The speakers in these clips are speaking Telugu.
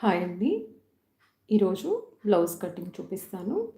హాయ్ అండి. ఈరోజు బ్లౌజ్ కటింగ్ చూపిస్తాను.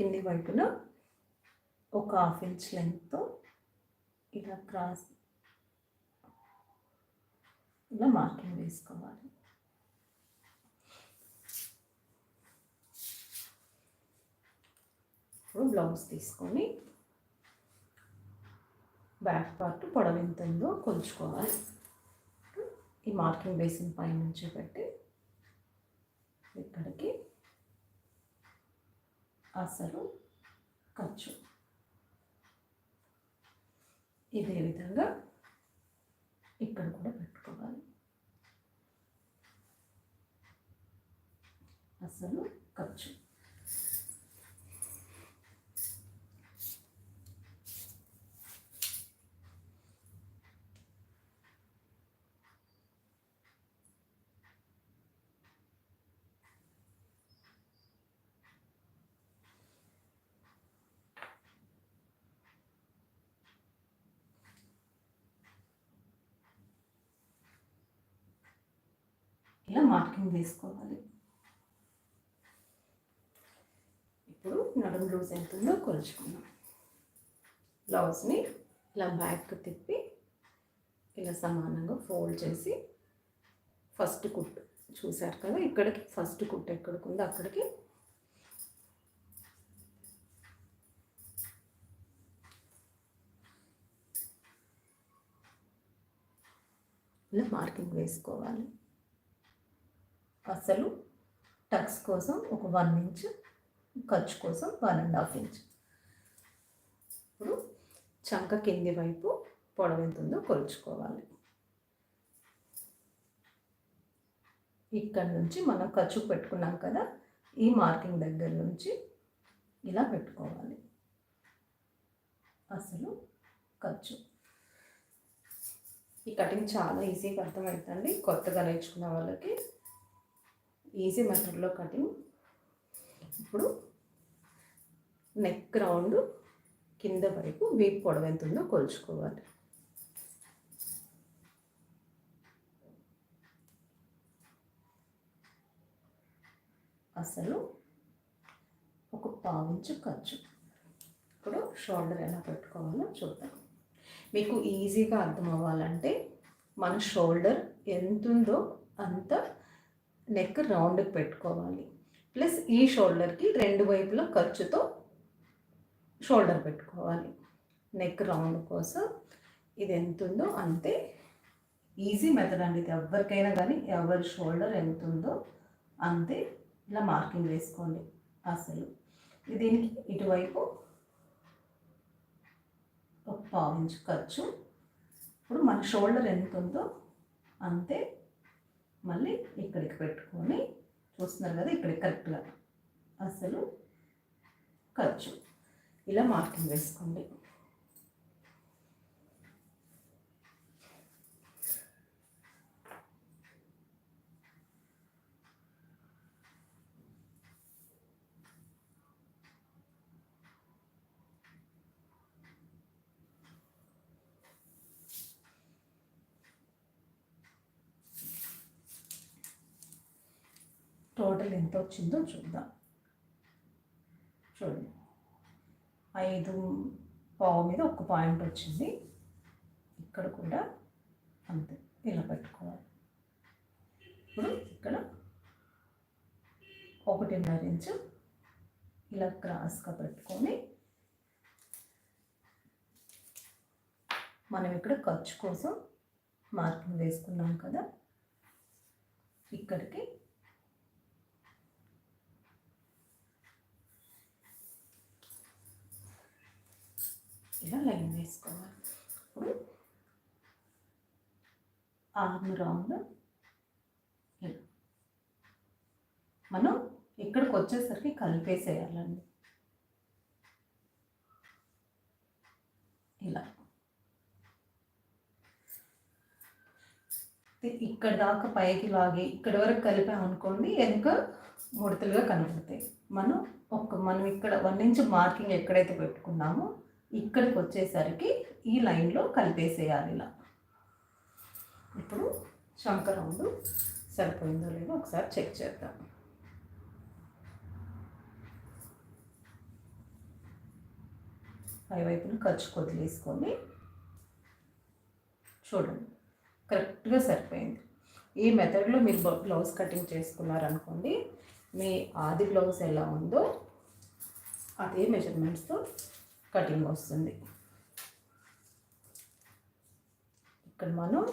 కింది వైపున ఒక హాఫ్ ఇంచ్ లెంగ్త్తో ఇలా క్రాస్ ఇలా మార్కింగ్ వేసుకోవాలి. ఇప్పుడు బ్లౌజ్ తీసుకొని బ్యాక్ పార్ట్ పొడవు ఎంత ఉందో కొలుచుకోవాలి. ఈ మార్కింగ్ వేసిన పై నుంచి పెట్టి ఇక్కడికి అసలు ఖర్చు. ఇదే విధంగా ఇక్కడ కూడా పెట్టుకోవాలి. అసలు ఖర్చు ఇలా మార్కింగ్ వేసుకోవాలి. ఇప్పుడు నడుము లూజ్ ఎంత ఉందో కొలుచుకుందాం బ్లౌజ్ని ఇలా బ్యాక్ తిప్పి ఇలా సమానంగా ఫోల్డ్ చేసి ఫస్ట్ కుట్టు. చూశారు కదా ఇక్కడికి ఫస్ట్ కుట్టు ఎక్కడికి ఉందో అక్కడికి. ఇలా మార్కింగ్ వేసుకోవాలి. అసలు టక్స్ కోసం ఒక వన్ ఇంచ్ ఖర్చు కోసం వన్ అండ్ హాఫ్ ఇంచ్. ఇప్పుడు చంక కింది వైపు పొడవు ఎంత ఉందో కొలుచుకోవాలి. ఇక్కడ నుంచి మనం ఖర్చు పెట్టుకున్నాం కదా ఈ మార్కింగ్ దగ్గర నుంచి ఇలా పెట్టుకోవాలి. అసలు ఖర్చు. ఈ కటింగ్ చాలా ఈజీగా అర్థమవుతుంది. కొత్తగా నేర్చుకున్న వాళ్ళకి ఈజీ మెథడ్లో కటింగ్. ఇప్పుడు నెక్ రౌండ్ కింద వైపు వీప్ పొడవు ఎంత ఉందో కొలుచుకోవాలి. అసలు ఒక పావించు ఖర్చు. ఇప్పుడు షోల్డర్ ఎలా పెట్టుకోవాలో చూద్దాం. మీకు ఈజీగా అర్థం అవ్వాలంటే మన షోల్డర్ ఎంత ఉందో అంత నెక్ రౌండ్కి పెట్టుకోవాలి. ప్లస్ ఈ షోల్డర్కి రెండు వైపుల ఖర్చుతో షోల్డర్ పెట్టుకోవాలి. నెక్ రౌండ్ కోసం ఇది ఎంత ఉందో అంతే. ఈజీ మెథడ్ అండి ఇది. ఎవరికైనా కానీ ఎవరి షోల్డర్ ఎంత ఉందో అంతే. ఇలా మార్కింగ్ వేసుకోండి అసలు. దీనికి ఇటువైపు ఒక పావు ఇంచు ఖర్చు. ఇప్పుడు మన షోల్డర్ ఎంత ఉందో అంతే. మళ్ళీ ఇక్కడికి పెట్టుకొని చూస్తున్నారు కదా ఇక్కడ కరెక్ట్గా అసలు ఖర్చు. ఇలా మార్కింగ్ వేసుకోండి. ఎంత వచ్చిందో చూద్దాం. చూడండి. ఐదు పావు మీద ఒక పాయింట్ వచ్చింది. ఇక్కడ కూడా అంతే ఇలా పెట్టుకోవాలి. ఇప్పుడు ఇక్కడ ఒకటిన్నర ఇంచు ఇలా క్రాస్గా పెట్టుకొని మనం ఇక్కడ ఖర్చు కోసం మార్కింగ్ వేసుకున్నాం కదా. ఇక్కడికి ఇలా లైన్ వేసుకోవాలి ఇప్పుడు ఆర్మ్ రౌండ్ ఇలా మనం ఇక్కడికి వచ్చేసరికి కలిపేసేయాలండి. ఇలా. ఇక్కడ దాకా పైకి లాగి ఇక్కడ వరకు కలిపామనుకోండి వెనుక ముడతలుగా కనబడతాయి. మనం ఒక మనం ఇక్కడ వన్ ఇంచ్ మార్కింగ్ ఎక్కడైతే పెట్టుకున్నామో ఇక్కడికి వచ్చేసరికి ఈ లైన్లో కలిపేసేయాలి ఇలా. ఇప్పుడు శంఖ రౌండ్ సరిపోయిందో లేదో ఒకసారి చెక్ చేద్దాం. పై వైపున ఖర్చు కొద్దిలేసుకొని చూడండి కరెక్ట్గా సరిపోయింది. ఈ మెథడ్లో మీరు బ్లౌజ్ కటింగ్ చేసుకున్నారనుకోండి మీ ఆది బ్లౌజ్ ఎలా ఉందో అదే మెజర్మెంట్స్తో కటింగ్ వస్తుంది. ఇక్కడ మనం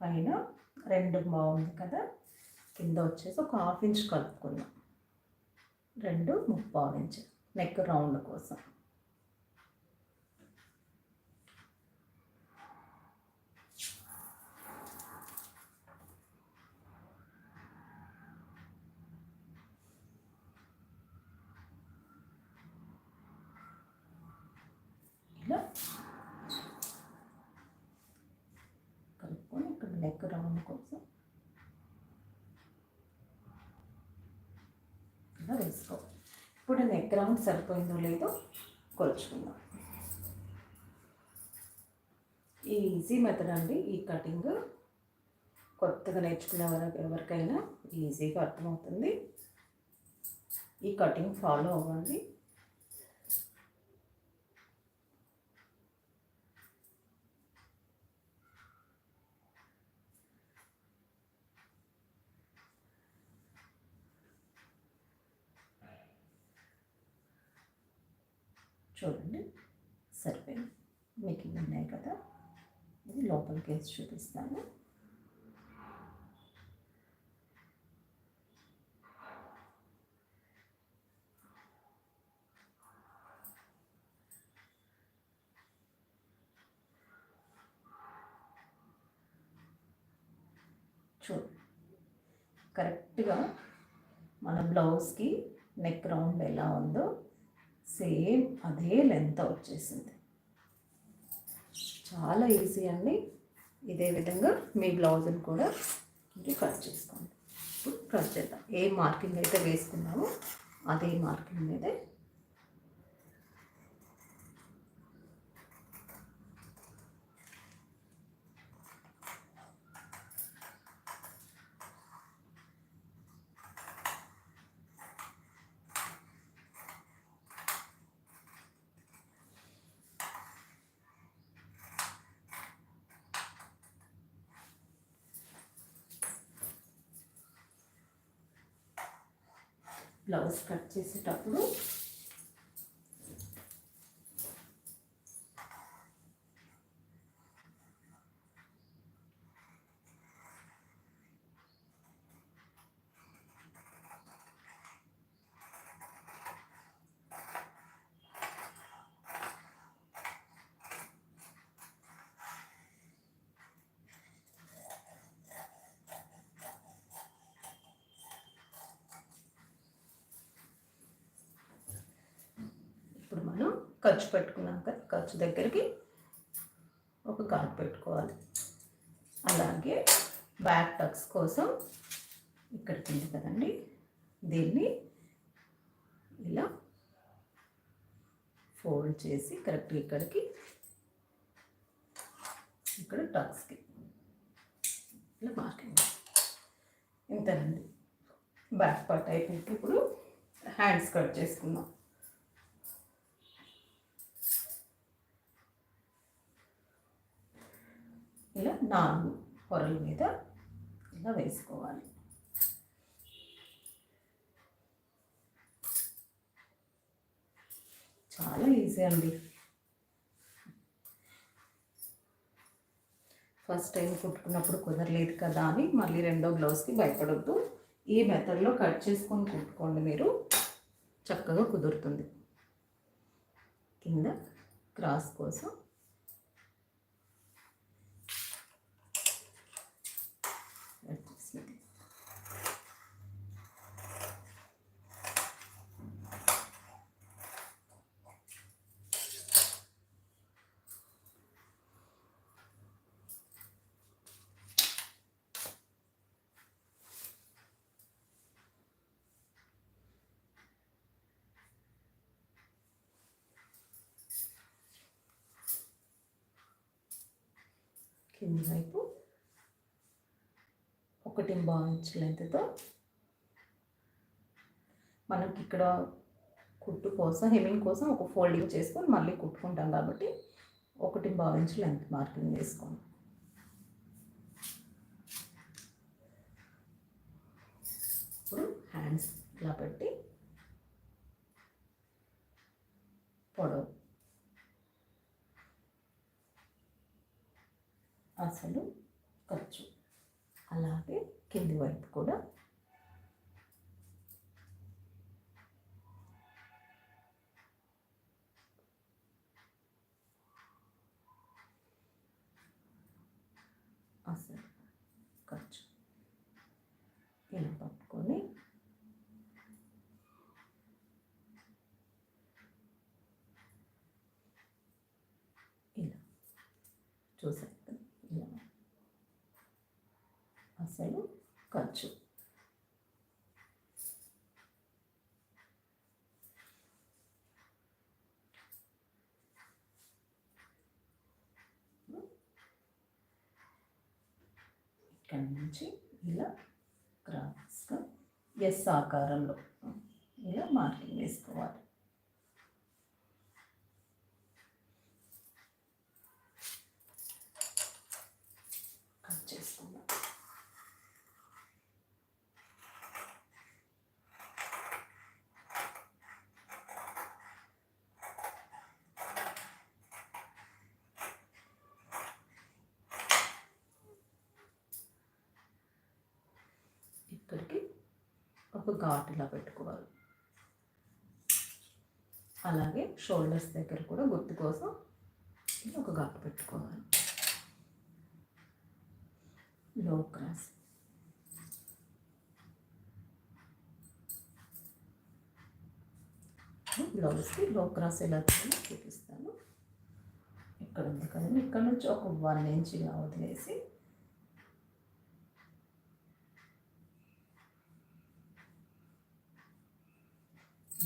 పైన రెండు బాగుంది కదా. కింద వచ్చేసి ఒక హాఫ్ ఇంచ్ కలుపుకుందాం. రెండు ముప్పావు ఇంచ్. నెక్ రౌండ్ కోసం. నెక్ రౌండ్ కోసం. ఇలా వేసుకోవాలి ఇప్పుడు నెక్ రౌండ్ సరిపోయిందో లేదో కొలుచుకుందాం. ఈ ఈజీ మెథడ్ అండి ఈ కటింగ్. కొత్తగా నేర్చుకునే వాళ్ళకి ఎవరికైనా ఈజీగా అర్థమవుతుంది. ఈ కటింగ్ ఫాలో అవ్వండి చూడండి సరిపోయింది మీకు ఉన్నాయి కదా ఇది లోపలికి వేసి చూపిస్తాను చూ కరెక్ట్గా మన బ్లౌజ్కి నెక్ రౌండ్ ఎలా ఉందో సేమ్ అదే లెంత్ వచ్చేసింది. చాలా ఈజీ అండి. ఇదే విధంగా మీ బ్లౌజ్ని కూడా మీరు కట్ చేసుకోండి. ఇప్పుడు కట్ చేద్దాం. ఏ మార్కింగ్ అయితే వేసుకున్నామో అదే మార్కింగ్ మీదే బ్లౌజ్ కట్ చేసేటప్పుడు ఇప్పుడు మనం ఖర్చు పెట్టుకున్నాక ఖర్చు దగ్గరికి ఒక ఘాట్ పెట్టుకోవాలి. అలాగే బ్యాక్ టక్స్ కోసం ఇక్కడికి ఉంది కదండి. దీన్ని ఇలా ఫోల్డ్ చేసి కరెక్ట్గా ఇక్కడికి ఇక్కడ టక్స్కి ఇలా మార్కింగ్ ఇంతేనండి. బ్యాక్ పార్ట్ అయిపోయింది. ఇప్పుడు హ్యాండ్స్ కట్ చేసుకుందాం. ఇలా నాలుగు పొరల మీద ఇలా వేసుకోవాలి. చాలా ఈజీ అండి. ఫస్ట్ టైం కుట్టుకున్నప్పుడు కుదరలేదు కదా అని మళ్ళీ రెండో బ్లౌజ్కి భయపడొద్దు. ఈ మెథడ్లో కట్ చేసుకొని కుట్టుకోండి మీరు. చక్కగా కుదురుతుంది. కింద క్రాస్ కోసం వచ్చేసింది కింది వైపు. ఒకటి ఇంచ్ లెంత్తో మనకి ఇక్కడ కుట్టు కోసం హెమింగ్ కోసం ఒక ఫోల్డింగ్ చేసుకొని మళ్ళీ కుట్టుకుంటాం కాబట్టి ఒకటి ఇంచ్ లెంత్ మార్కింగ్ చేసుకోండి. ఇప్పుడు హ్యాండ్స్ ఇలా పెట్టి పొడవు అసలు ఖర్చు. అలాగే కింది వైపు కూడా అసలు ఖర్చు ఇలా పట్టుకొని ఇలా చూసారు కదా ఇలా అసలు ఖర్చు ఇక్కడి నుంచి ఇలా క్రాస్గా ఎస్ ఆకారంలో. ఇలా మార్కింగ్ వేసుకోవాలి. ఇలా పెట్టుకోవాలి. అలాగే షోల్డర్స్ దగ్గర కూడా గుర్తు కోసం ఒక గప్ప పెట్టుకోవాలి. లో క్రాస్ బ్లౌజ్కి లో క్రాస్ ఎలా చూపిస్తాను. ఇక్కడ ఉంది కదండి. ఇక్కడ నుంచి ఒక వన్ ఇంచ్ వదిలేసి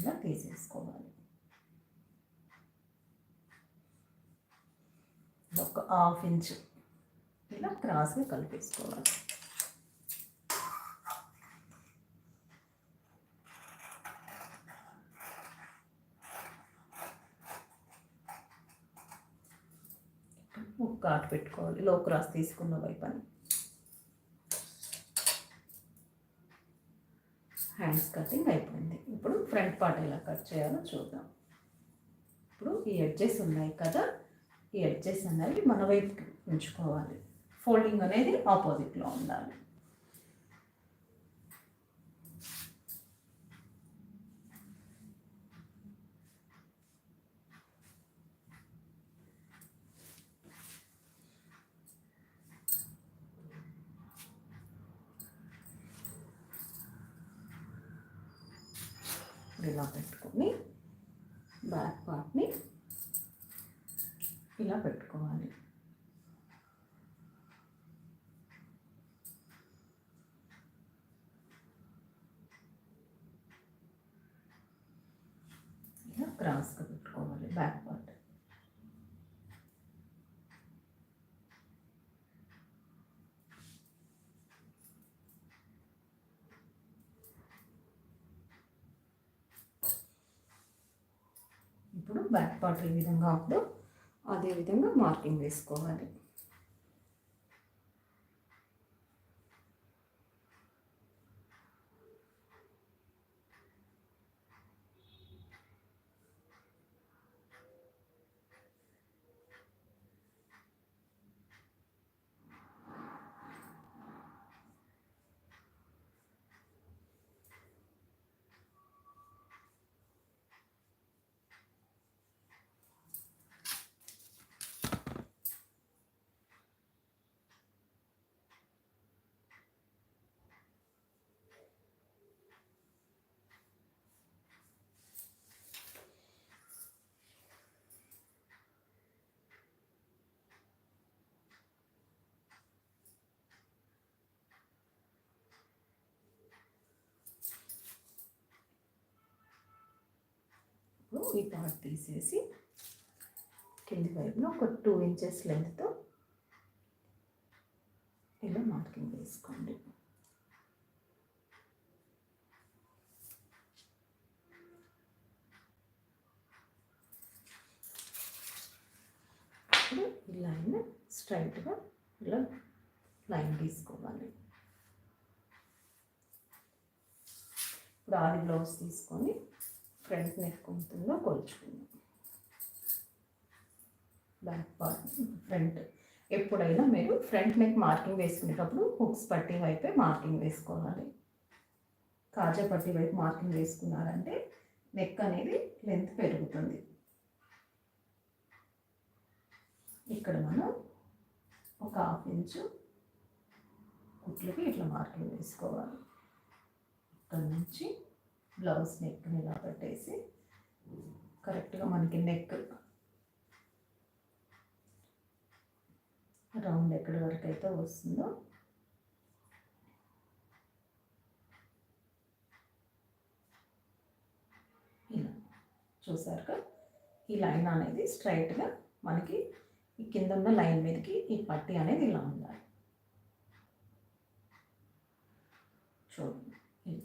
ఇలా తీసేసుకోవాలి ఒక హాఫ్ ఇంచ్ ఇలా క్రాస్గా కలిపేసుకోవాలి ఒక కాటు పెట్టుకోవాలి లో క్రాస్ తీసుకున్న వైపు అని హ్యాండ్స్ కటింగ్ అయిపోయింది. ఇప్పుడు ఫ్రంట్ పార్ట్ ఎలా కట్ చేయాలో చూద్దాం. ఇప్పుడు ఈ ఎడ్జెస్ ఉన్నాయి కదా ఈ ఎడ్జెస్ అనేవి మన వైపుకి ఉంచుకోవాలి. ఫోల్డింగ్ అనేది ఆపోజిట్లో ఉండాలి. ఇలా పెట్టుకొని బ్యాక్ పార్ట్ని ఇలా పెట్టుకోవాలి ఇలా క్రాస్గా పెట్టుకోవాలి బ్యాక్ పార్ట్ ఇప్పుడు బ్యాక్ పార్ట్ ఏ విధంగా అప్పుడు అదే విధంగా మార్కింగ్ వేసుకోవాలి ఇప్పుడు ఈ పార్ట్ తీసేసి కింది వైపున ఒక టూ ఇంచెస్ లెంత్తో ఇలా మార్కింగ్ వేసుకోండి ఇప్పుడు ఈ లైన్ స్ట్రైట్గా ఇలా లైన్ తీసుకోవాలి. ఇప్పుడు ఆది బ్లౌజ్ తీసుకొని ఫ్రంట్ నెక్ ఉంటుందో కొలుచుకుందాం. బ్యాక్ పార్ట్ ఫ్రంట్ ఎప్పుడైనా మీరు ఫ్రంట్ నెక్ మార్కింగ్ వేసుకునేటప్పుడు హుక్స్ పట్టి వైపే మార్కింగ్ వేసుకోవాలి. కాజా పట్టి వైపు మార్కింగ్ వేసుకున్నారంటే నెక్ అనేది లెంత్ పెరుగుతుంది. ఇక్కడ మనం ఒక హాఫ్ ఇంచు కుట్లకి ఇట్లా మార్కింగ్ వేసుకోవాలి. ఇక్కడ నుంచి బ్లౌజ్ నెక్ని ఇలా పెట్టేసి కరెక్ట్గా మనకి నెక్ రౌండ్ ఎక్కడి వరకు అయితే వస్తుందో ఇలా. చూసారుగా? ఈ లైన్ అనేది స్ట్రైట్గా మనకి ఈ కింద ఉన్న లైన్ మీదకి ఈ పట్టి అనేది ఇలా ఉండాలి. చూడండి ఇది.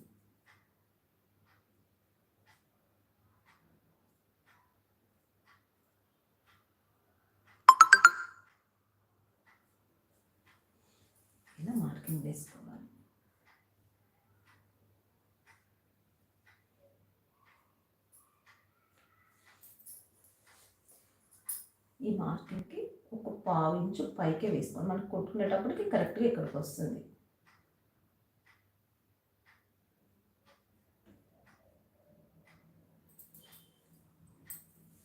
ఇలా మార్కింగ్ వేసుకోవాలి ఈ మార్కింగ్కి ఒక పావు ఇంచు పైకే వేసుకోవాలి. మనం కొట్టుకునేటప్పటికి కరెక్ట్గా ఇక్కడికి వస్తుంది.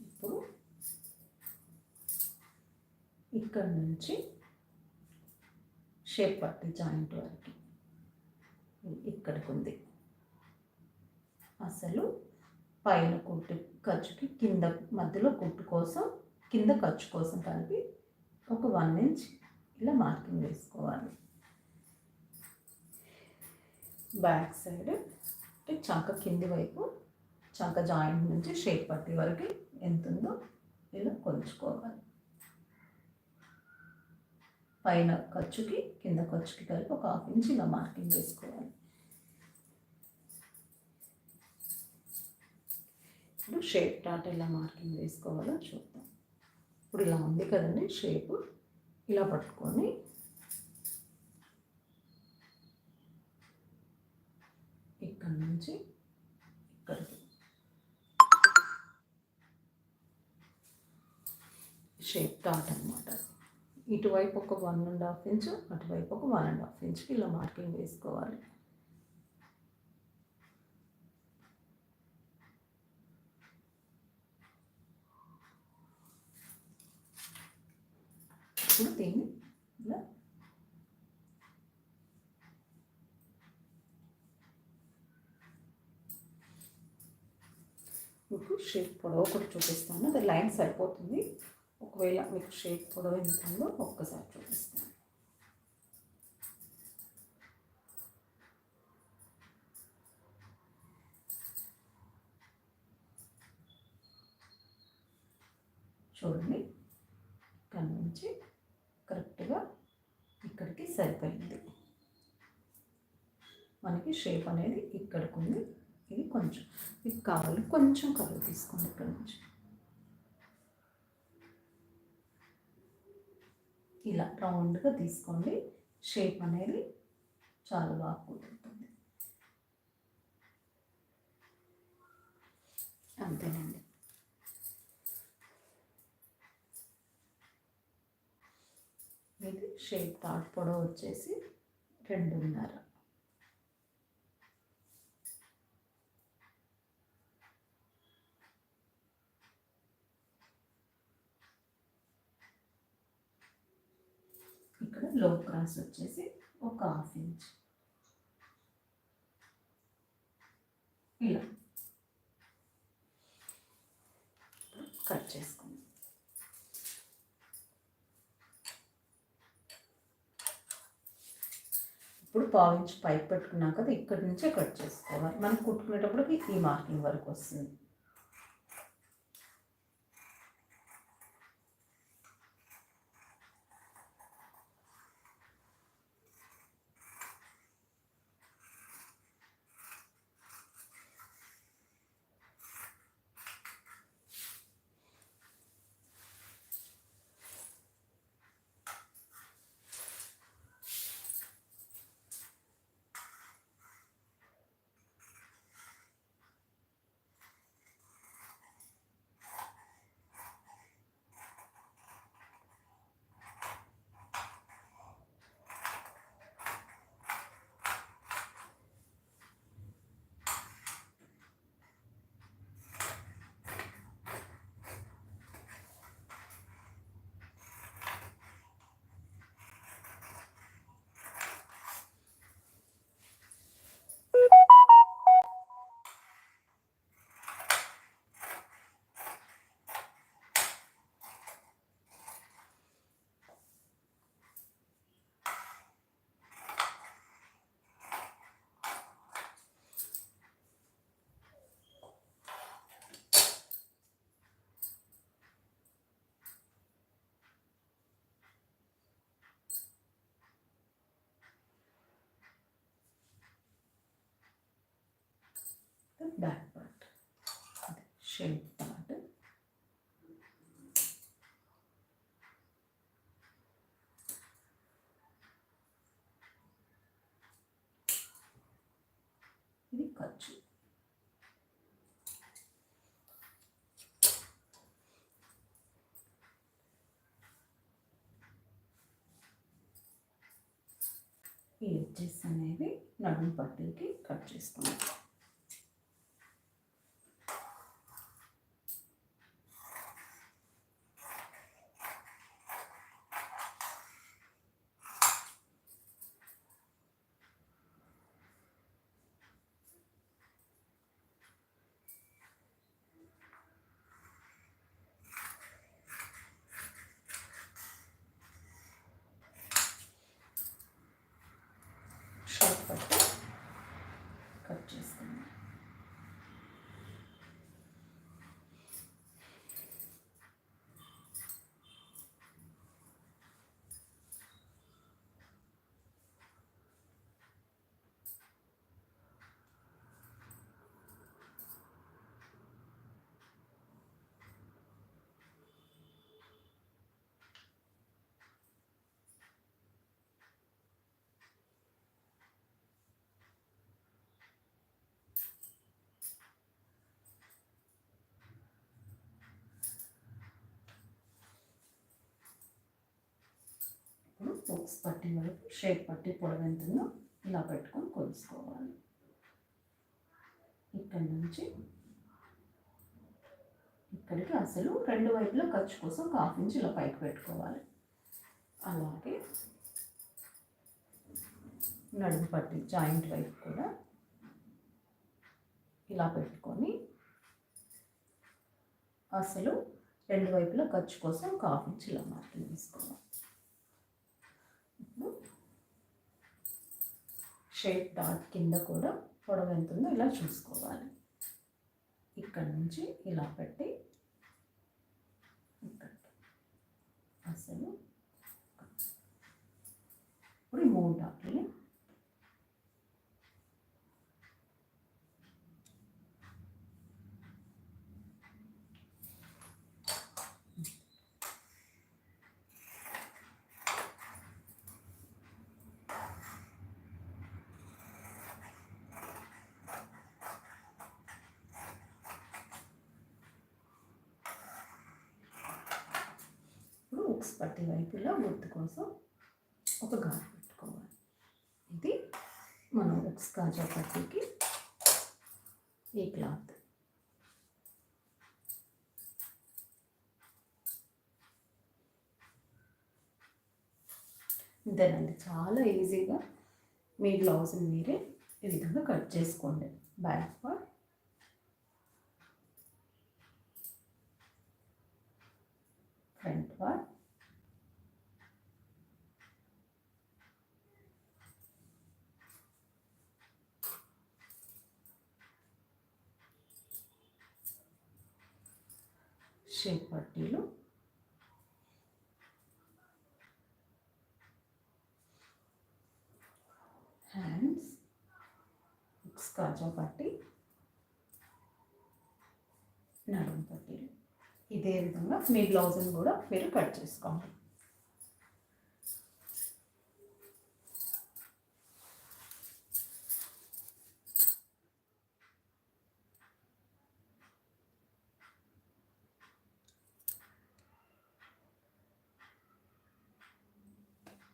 ఇప్పుడు ఇక్కడ నుంచి షేప్ పట్టి జాయింట్ వరకు. ఇక్కడికి ఉంది అసలు పైన కుట్టు ఖర్చుకి కింద మధ్యలో కుట్టు కోసం కింద ఖర్చు కోసం కలిపి ఒక వన్ ఇంచ్ ఇలా మార్కింగ్ వేసుకోవాలి. బ్యాక్ సైడ్ అంటే చంక కింది వైపు చంక జాయింట్ నుంచి షేప్ పట్టి వరకు ఎంత ఉందో ఇలా కొలుచుకోవాలి. పైన ఖర్చుకి కింద ఖర్చుకి కలిపి ఒక హాఫ్ ఇంచ్ ఇలా మార్కింగ్ వేసుకోవాలి ఇప్పుడు షేప్ టాట్ ఎలా మార్కింగ్ వేసుకోవాలో చూద్దాం. ఇప్పుడు ఇలా ఉంది కదండి షేప్. ఇలా పట్టుకొని ఇక్కడ నుంచి ఇక్కడికి. షేప్ టాట్ అనమాట ఇటువైపు ఒక వన్ అండ్ హాఫ్ ఇంచ్ అటువైపు ఒక వన్ అండ్ హాఫ్ ఇంచ్కి ఇలా మార్కింగ్ వేసుకోవాలి. ఇప్పుడు దీన్ని ఇలా మీకు షేప్ పొడవు ఒకటి చూపిస్తాను. అది లైన్ సరిపోతుంది. ఒకవేళ మీకు షేప్ పొడవు ఎంత ఉందో ఒక్కసారి చూపిస్తాను. చూడండి ఇక్కడ నుంచి కరెక్ట్గా ఇక్కడికి సరిపోయింది. మనకి షేప్ అనేది ఇక్కడికి ఉంది. ఇది కొంచెం మీకు కావాలి కొంచెం కలర్ తీసుకోండి ఇక్కడ నుంచి. ఇలా రౌండ్గా తీసుకోండి. షేప్ అనేది చాలా బాగా కుదురుతుంది. అంతేనండి. ఇది షేప్ తాట్ పొడవు వచ్చేసి రెండున్నర ఇక్కడ లో క్రాస్ వచ్చేసి ఒక హాఫ్ ఇంచ్ ఇలా. కట్ చేసుకుందాం. ఇప్పుడు పావించి పైకి పెట్టుకున్నాం కదా ఇక్కడి నుంచే కట్ చేసుకోవాలి. మనం కుట్టుకునేటప్పటికి ఈ మార్కింగ్ వరకు వస్తుంది. Back part shape part. ఇది ఖర్చు. ఈ ఎడ్జెస్ అనేవి నడుము పట్టుకి కట్ చేసుకుంటాం బుక్స్ పట్టి వరకు షేప్ పట్టి పొడవు ఇలా పెట్టుకొని కొలుసుకోవాలి. ఇక్కడి నుంచి ఇక్కడికి అసలు రెండు వైపులా ఖర్చు కోసం ఒక హాఫ్ ఇంచ్ ఇలా పైకి పెట్టుకోవాలి. అలాగే నడుము పట్టి జాయింట్ వైపు కూడా ఇలా పెట్టుకొని అసలు రెండు వైపులా ఖర్చు కోసం ఒక హాఫ్ ఇంచ్ ఇలా మార్కింగ్ తీసుకోవాలి ఇప్పుడు షేప్ డాట్ కింద కూడా పొడవు ఎంత ఉందో ఇలా చూసుకోవాలి. ఇక్కడ నుంచి ఇలా పెట్టి ఇక్కడ అసలు ఇప్పుడు మూడు డాట్లు పట్టి వైపులో గుర్తు కోసం ఒక గాజు పెట్టుకోవాలి. ఇది మనం ఉక్స్ కాజా పట్టికి ఈ క్లాత్? ఇంతేనండి చాలా ఈజీగా మీ బ్లౌజ్ని మీరే ఈ విధంగా కట్ చేసుకోండి. Back part front part shape పట్టీలు హ్యాండ్స్ కాజా పట్టి. నడుము పట్టీలు ఇదే విధంగా మీ బ్లౌజ్ని కూడా మీరు కట్ చేసుకోండి